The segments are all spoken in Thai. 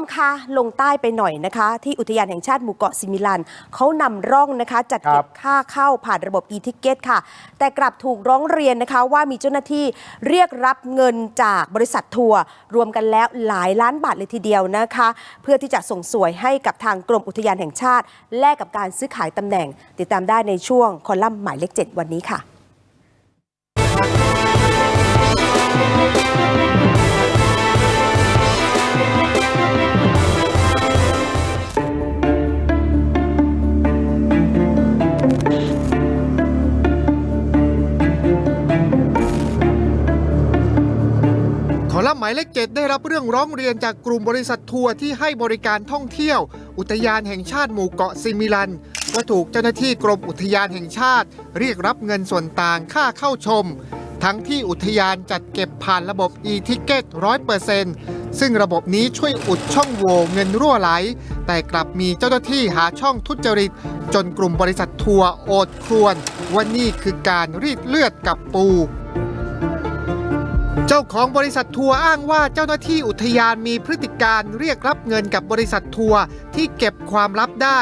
มคะลงใต้ไปหน่อยนะคะ ที่อุทยานแห่งชาติหมู่เกาะซิมิลันเขานำร่องนะคะ จัดเก็ครับบค่าเข้าผ่านระบบ e-ticket ค่ะ แต่กลับถูกร้องเรียนนะคะว่ามีเจ้าหน้าที่เรียกรับเงินจากบริษัททัวร์รวมกันแล้วหลายล้านบาทเลยทีเดียวนะคะ เพื่อที่จะส่งสวยให้กับทางกรมอุทยานแห่งชาติ แลกกับการซื้อขายตำแหน่ง ติดตามได้ในช่วงคอลัมน์หมายเลข7วันนี้ค่ะ ขอรับหมายเลขเจ็ดได้รับเรื่องร้องเรียนจากกลุ่มบริษัททัวร์ที่ให้บริการท่องเที่ยว อุทยานแห่งชาติหมู่เกาะซิมิลัน ว่าถูกเจ้าหน้าที่กรมอุทยานแห่งชาติ เรียกรับเงินส่วนต่างค่าเข้าชม ทั้งที่อุทยานจัดเก็บผ่านระบบ e-ticket 100%ซึ่งระบบนี้ช่วยอุดช่องโหว่เงินรั่วไหล แต่กลับมีเจ้าหน้าที่หาช่องทุจริต จนกลุ่มบริษัททัวร์โอดครวนว่านี่คือการรีดเลือดกับปู เจ้าของบริษัททัวร์อ้างว่าเจ้าหน้าที่อุทยานมีพฤติการเรียกรับเงินกับบริษัททัวร์ที่เก็บความลับได้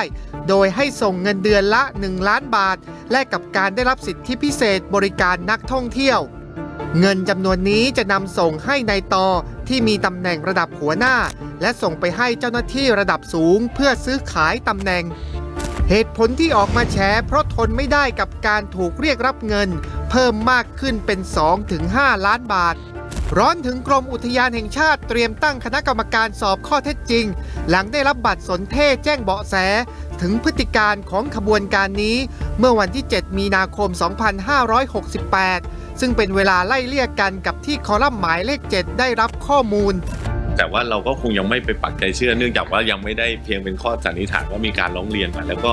โดยให้ส่งเงินเดือนละ 1 ล้านบาท แลกกับการได้รับสิทธิพิเศษบริการนักท่องเที่ยว เงินจำนวนนี้จะนำส่งให้ในายตอที่มีตำแหน่งระดับหัวหน้า และส่งไปให้เจ้าหน้าที่ระดับสูงเพื่อซื้อขายตำแหน่งเหตุผลที่ออกมาแฉเพราะทนไม่ได้กับการถูกเรียกรับเงิน เพิ่มมากขึ้นเป็น 2-5 ล้านบาท ร้อนถึงกรมอุทยานแห่งชาติเตรียมตั้งคณะกรรมการสอบข้อเท็จจริง หลังได้รับบัตรสนเทศแจ้งเบาะแส ถึงพฤติการของขบวนการนี้ เมื่อวันที่ 7 มีนาคม 2568 ซึ่งเป็นเวลาไล่เลี่ยกันกับที่คอลัมน์หมายเลข 7 ได้รับข้อมูล แต่ว่าเราก็คงยังไม่ไปปักใจเชื่อ เนื่องจากว่ายังไม่ได้เพียงเป็นข้อสันนิษฐานว่ามีการร้องเรียนมา แล้วก็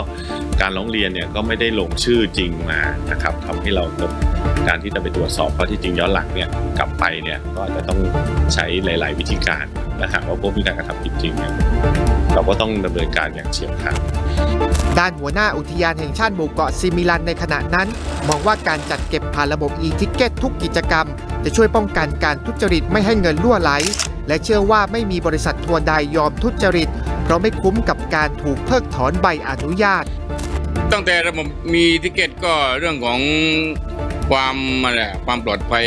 การร้องเรียนเนี่ยก็ไม่ได้ลงชื่อจริงมานะครับทำให้เราการที่จะไปตรวจสอบข้อที่จริงย้อนหลังเนี่ยกลับไปเนี่ยก็อาจจะต้องใช้หลาย ๆ วิธีการนะหากว่าพบมีการกระทำผิดจริงเนี่ยเราก็ต้องดำเนินการอย่างเฉียบขาดด้านหัวหน้าอุทยานแห่งชาติหมู่เกาะซิมิลันในขณะนั้น มองว่าการจัดเก็บผ่านระบบ e-ticket ทุกกิจกรรม จะช่วยป้องกันการทุจริตไม่ให้เงินล่วไหล และเชื่อว่าไม่มีบริษัททัวร์ใดยอมทุจริต เพราะไม่คุ้มกับการถูกเพิกถอนใบอนุญาต ตั้งแต่ระบบมีทิเก็ตก็เรื่องของความอะไรความปลอดภัย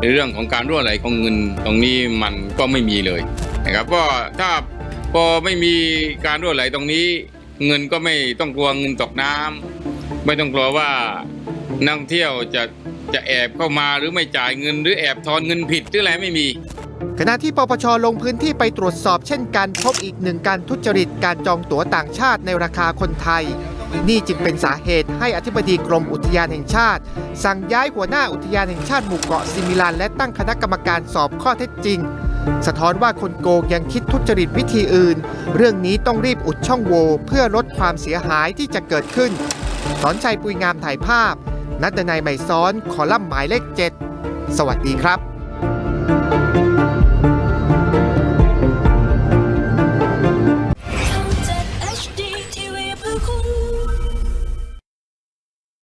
ในเรื่องของการรั่วไหลของเงินตรงนี้มันก็ไม่มีเลยนะครับก็ถ้าพอไม่มีการรั่วไหลตรงนี้ เงินก็ไม่ต้องกลัวเงินตกน้ำไม่ต้องกลัวว่า นักท่องเที่ยวจะจะแอบเข้ามาหรือไม่จ่ายเงิน หรือแอบทอนเงินผิดหรืออะไรไม่มี ขณะที่ปปชลงพื้นที่ไปตรวจสอบเช่นกันพบอีกหนึ่งการทุจริตการจองตั๋วต่างชาติในราคาคนไทย นี่จึงเป็นสาเหตุให้อธิบดีกรมอุทยานแห่งชาติ สั่งย้ายหัวหน้าอุทยานแห่งชาติหมู่เกาะซิมิลันและตั้งคณะกรรมการสอบข้อเท็จจริง สะท้อนว่าคนโกงยังคิดทุจริตวิธีอื่น เรื่องนี้ต้องรีบอุดช่องโหว่เพื่อลดความเสียหายที่จะเกิดขึ้นสอนชัยปุยงามถ่ายภาพ นัดนายใหม่ซ้อนคอลัมน์หมายเลข 7 สวัสดีครับ